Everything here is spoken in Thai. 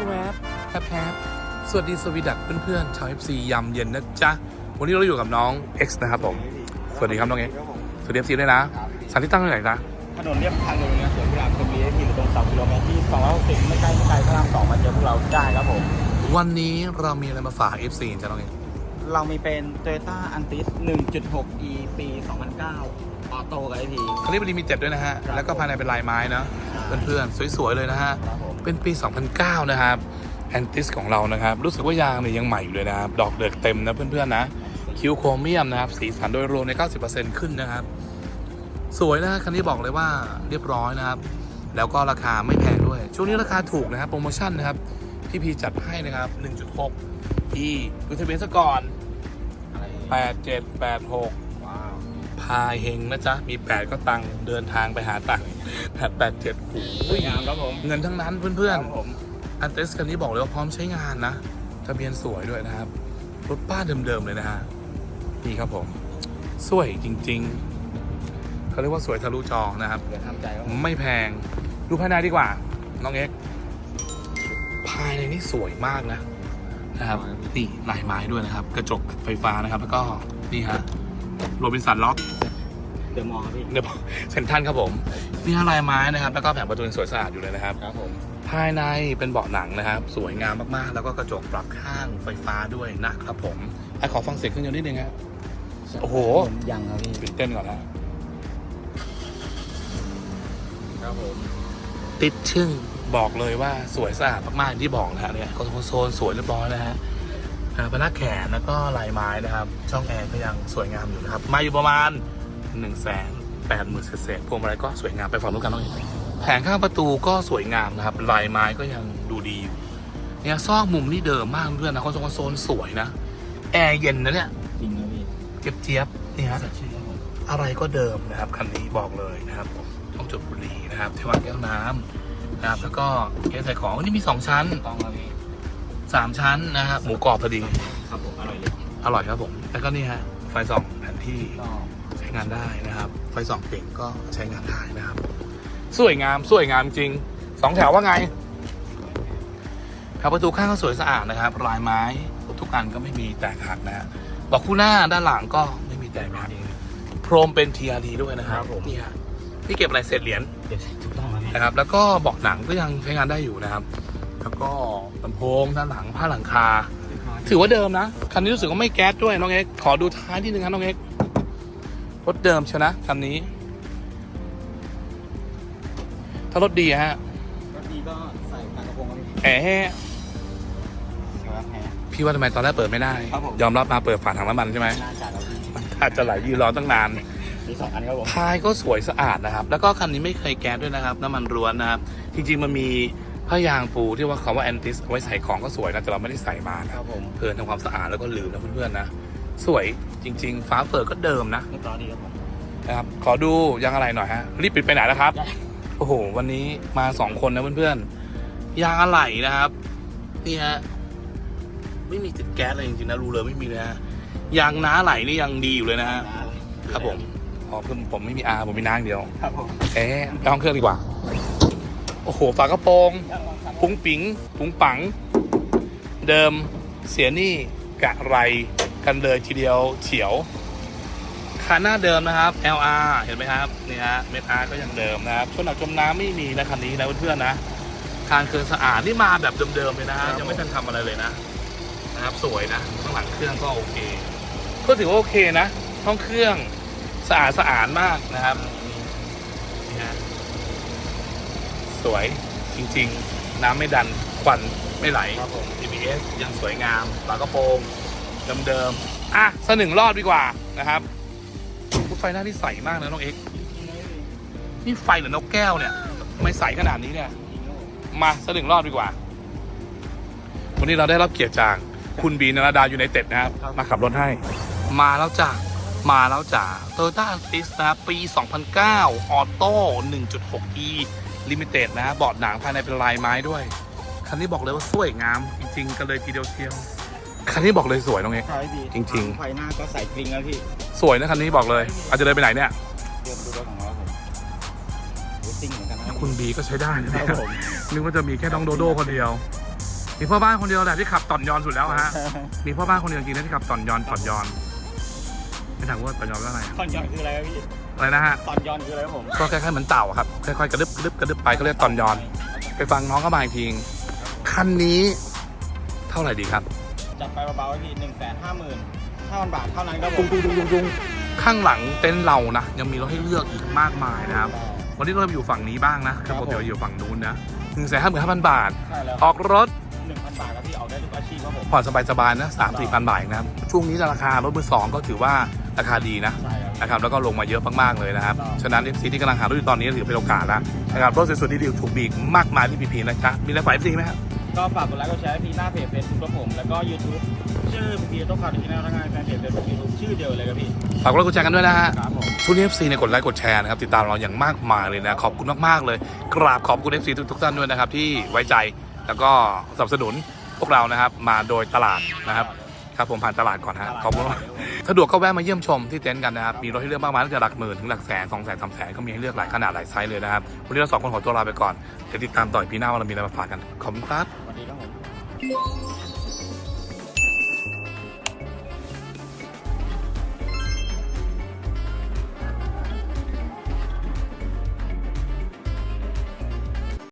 วบแป๊บแป๊บสวัสดีสวีดักเพื่อนๆชาว FC ยำเย็นนะจ๊ะ วันนี้เราอยู่กับน้อง X นะครับผม สวัสดีครับน้อง X สวัสดี FC ด้วยนะ สถานที่ตั้งที่ไหนนะถนนเรียบทางเดินเนี่ยสวนกุหลาบชลบุรีที่อยู่ตรงเสากิโลเมตรที่260ไม่ไกลไม่ไกลพระรามสองมาเจอพวกเราได้ครับผม วันนี้เรามีอะไรมาฝาก FC จ้ะน้อง X เรามีเป็น Toyota Antis 1.6 e ปี 2009 ออโต้กับไอพีคันนี้เป็นลิมิเต็ดด้วยนะฮะครับแล้วก็ภายในเป็นลายไม้นะ เพื่อนๆ สวยๆ เลยนะฮะ ครับผม เป็นปี 2009 นะครับแอนติสของเรานะครับ รู้สึกว่ายางเนี่ยยังใหม่อยู่เลยนะครับ ดอกเดือกเต็มนะเพื่อนๆนะ คิวโครเมียมนะครับ สีสันโดยรวมใน 90%ขึ้นนะครับ สวยนะคันนี้บอกเลยว่าเรียบร้อยนะครับ แล้วก็ราคาไม่แพงด้วย ช่วงนี้ราคาถูกนะครับ โปรโมชั่นนะครับพี่พีจัดให้นะครับ 1.6ที่ดูทะเบียนซะก่อน 8786พายเฮงนะจ๊ะ มี 8 ก็ตังเดินทางไปหาตัง ค์887โอ้สวยยงามครับผมเงินทั้งนั้นเพื่อนครับๆผมอันเตสคันนี้บอกเลยว่าพร้อมใช้งานนะ ทะเบียนสวยด้วยนะครับ รถป้าเดิมๆเลยนะฮะ นี่ครับผม สวยจริงๆ เขาเรียกว่าสวยทะลุจอนะครับ เดี๋ยวทำใจครับผมไม่แพง ดูภายในดีกว่า น้องเอ็กซ์ภายในนี่สวยมากนะ นะครับ นี่ลายไม้ด้วยนะครับ กระจกไฟฟ้านะครับ แล้วก็นี่ฮะ โรบินสันล็อกเดอะมอลล์ครับพี่ เดี๋ยวเซ็นทรันครับผมนี่ฮะลายไม้นะครับ แล้วก็แผงประตูยังสวยสะอาดอยู่เลยนะครับ ครับผม ภายในเป็นเบาะหนังนะครับ สวยงามมากๆ แล้วก็กระจกปรับข้างไฟฟ้าด้วยนะครับผมไอะขอฟังเสียงเครื่องยนต์นิดนึงครับ โอ้โห ยังครับพี่ ตื่นเต้นก่อนนะ ครับผม ติดชึ่งบอกเลยว่าสวยสะอาดมากๆอย่างที่บอกนะฮะเนี่ยคอนโซลสวยเรียบร้อยนะฮะอ่าพนักแขนแล้วก็ลายไม้นะครับ ช่องแอร์ก็ยังสวยงามอยู่นะครับ มาอยู่ประมาณ 1นึ่งแสนแปดหมื่นเศษๆพวงมาลัยก็สวยงามไปฝั่งนู้นกันน้องเอกแผงข้างประตูก็สวยงามนะครับลายไม้ก็ยังดูดีอยู่เนี่ยซอกมุมนี่เดิมมากเพื่อนนะคอนโซลโซนสวยนะแอร์เย็นนะเนี่ยจริงนะพี่เจี๊ยบเจี๊ยบๆนี่ฮะสดชื่นครับผมอะไรก็เดิมนะครับคันนี้บอกเลยนะครับต้องจดบุหรี่นะครับเทวางแก้วน้ำนะครับแล้วก็เคสใส่ของวันนี้มี2ชั้นต้องครับพี่3ชั้นนะครับหมูกรอบพอดีครับผมอร่อยเลยอร่อยครับผมแล้วก็นี่ฮะไฟส่องแผนที่ก็ใช้งานได้นะครับ ไฟส่องเก่งก็ใช้งานได้นะครับ สวยงามสวยงามจริงสองแถวว่าไงครับประตูข้างก็สวยสะอาดนะครับลายไม้ทุกอันก็ไม่มีแตกหักนะฮะบอกคู่หน้าด้านหลังก็ไม่มีแตกหักโพรมเป็น TRD ด้วยนะครับนี่ฮะพี่เก็บอะไรเศษเหรียญเดี๋ยวถูกต้องครับพี่นะครับ แล้วก็เบอกหนังก็ยังใช้งานได้อยู่นะครับ แล้วก็ลำโพงด้านหลังผ้าหลังคา ถือว่าเดิมนะ คันนี้รู้สึกว่าไม่แก๊สด้วยน้องเอ็กซ์ขอดูท้ายที่หนึ่งครับน้องเอ็กซ์ รถเดิมเชียวนะคันนี้ ถ้ารถดีอะฮะก็ดีก็ใส่ฝากระโปรงครับพี่แอร์แห้ครับแฮะพี่ว่าทำไมตอนแรกเปิดไม่ได้ครับผมยอมรับมาเปิดฝาถังน้ำมันใช่ไหมน่าจะแล้วพี่อาจจะไหลยืนรอตั้งนานมีสองอันครับผมท้ายก็สวยสะอาดนะครับ แล้วก็คันนี้ไม่เคยแก๊สด้วยนะครับ น้ำมันล้วนนะครับ จริงๆมันมีผ้ายางปูที่ว่าคำว่าแอนติสไว้ใส่ของก็สวยนะแต่เราไม่ได้ใส่มานะครับผมเพลินทำความสะอาดแล้วก็ลืมนะเพื่อนๆนะ สวยจริง ๆ ฟ้าเปิดก็เดิมนะเรียบร้อยดีครับผมนะครับ ขอดูยางอะไรหน่อยฮะ รีบปิดไปไหนแล้วครับ โอ้โห วันนี้มาสองคนนะเพื่อนๆ ยางอะไหล่นะครับ นี่ฮะ ไม่มีติดแก๊สเลยจริงๆนะ รูเลยไม่มีเลยฮะ ยางน้าไหลนี่ยังดีอยู่เลยนะฮะ ครับผมอ๋อคือผมไม่มีอาผมมีน้าอย่างเดียว ครับผม เอ๊ะไปห้องเครื่องดีกว่า โอ้โห ฝากระโปรง ปุ้งปิงปุ้งปัง เดิม เสียหนี่กะไร กันเลยทีเดียวเฉียวคันหน้าเดิมนะครับ LR เห็นไหมครับนี่ฮะเมทาก็ยังเดิมนะครับชนหนักจมน้ำไม่มีนะคันนี้นะเพื่อนๆนะคานเคือนสะอาดนี่มาแบบเดิมๆเลยนะฮะยังไม่ทันทำอะไรเลยนะนะครับสวยนะข้างหลังเครื่องก็โอเค ก็ถือว่าโอเคนะห้องเครื่องสะอาดสะอาดมากนะครับนี่ฮะสวยจริ งๆน้ำไม่ดันควันไม่ไหลครับผม ABS ยังสวยงามฝากระโปรงเดิมๆอะสักหนึ่งรอบดีกว่านะครับรถไฟหน้าที่ใสมากนะน้องเอ็กซ์นี่ไฟหรือนกแก้วเนี่ยทำไม่ใสขนาดนี้เนี่ยมาสักหนึ่งรอบดีกว่า วันนี้เราได้รับเกียรติจากคุณบีนรดาอยู่ในเต็ดนะครับครับมาขับรถให้ มาแล้วจ้ะมาแล้วจ้ะ Toyota Altis นะปี 2009 ออโต้ 1.6e Limited นะเบาะหนังภายในเป็นลายไม้ด้วย คันนี้บอกเลยว่าสวยงาม จริง ๆ กันเลยทีเดียวเชียว คันนี้บอกเลยสวยน้องเอก ใช่พี่จริงๆไฟหน้าก็ใส่กริ้งแล้วพี่สวยนะคันนี้บอกเลย อาจจะเดินไปไหนเนี่ยเตรียมดูรถของเราผมรถซิ่งเหมือนกันนะคุณบีก็ใช้ได้นะคเนี่รับยผมนึกว่าจะมีแค่น้องโดโดคนเดียว มีพ่อบ้านคนเดียวแหละที่ขับต่อนยอนสุดแล้วฮะ มีพ่อบ้านคนเดียวจริงนะที่ขับต่อนยอนต่อนยอน ไม่ถามว่าต่อนยอนว่าอะไรอะตอนย้อนคืออะไรครับพี่อะไรนะฮะ ตอนย้อนคืออะไรครับผมก็คล้ายๆเหมือนเต่าอะครับ ค่อยๆกระดึบกระดึบกระดึบไปเขาเรียกต่อนยอน ไปฟังน้องเขามาอีกทีคันนี้ เท่าไหร่ดีครับ จัดไปเบาๆไว้พี่หนึ่งแสนห้าหมื่นห้าพันบาทเท่านั้นครับผตุ้มงตุ้งตุ้งตุ้งตุ้งข้างหลังเต็นท์เรานะยังมีรถให้เลือกอีกมากมายนะครับ วันนี้เราอยู่ฝั่งนี้บ้างนะคือครับปกติผมเราอยู่ฝั่งนู้นนะหนึ่งแสนห้าหมื่นห้าพันบาท ใช่แล้วออกรถหนึ่งพันบาทครับพี่ออกได้ทุกอาชีพครับผมผ่อนสบายๆนะสามสี่พันบาทเองนะครับ ช่วงนี้ราคารถมือสองก็ถือว่าราคาดีนะ ใช่ครับ นะครับแล้วก็ลงมาเยอะมากๆเลยนะครับครับฉะนั้น FC ที่กำลังหารถอยู่ตอนนี้ถือเป็นโอกาสแล้วนะครับรถสวยๆดีๆถูกบีกมากมายที่พีพีนะจ๊ะมีอะไรฝาก FC ไหมครับ ก็ฝากกดไลค์กดแชร์ให้พี่หน้าเพจเฟซบุ๊กครับผม แล้วก็ยูทูบชื่อพี่ต้องการที่หน้าทั้งงานแฟนเพจเฟซบุ๊กยูทูบชื่อเดียวเลยครับพี่ฝากกดไลค์กดแชร์กันด้วยนะฮะครับผมช่วงนี้ FC เนี่ยกดไลค์กดแชร์นะครับติดตามเราอย่างมากมายเลยนะขอบคุณมากๆเลย กราบขอบคุณ FC ทุกๆท่านด้วยนะครับที่ไว้ใจแล้วก็สนับสนุนพวกเรานะครับมาโดยตลาดนะครับครับผมผ่านตลาดก่อนฮะขอบคุณมากสะดวกก็แวะมาเยี่ยมชมที่เต็นท์กันนะครับมีรถให้เลือกมากมายตั้งแต่หลักหมื่นถึงหลักแสนสองแสนสามแสนก็มีให้เลือกหลายขนาดหลายไซส์เลยนะครับวันนี้เราสองคนขอตัวลาไปก่อนเดี๋ยวติดตามต่ออีกพีหน้าว่าเรามีอะไรมาฝากกันขอบคุณครับ Música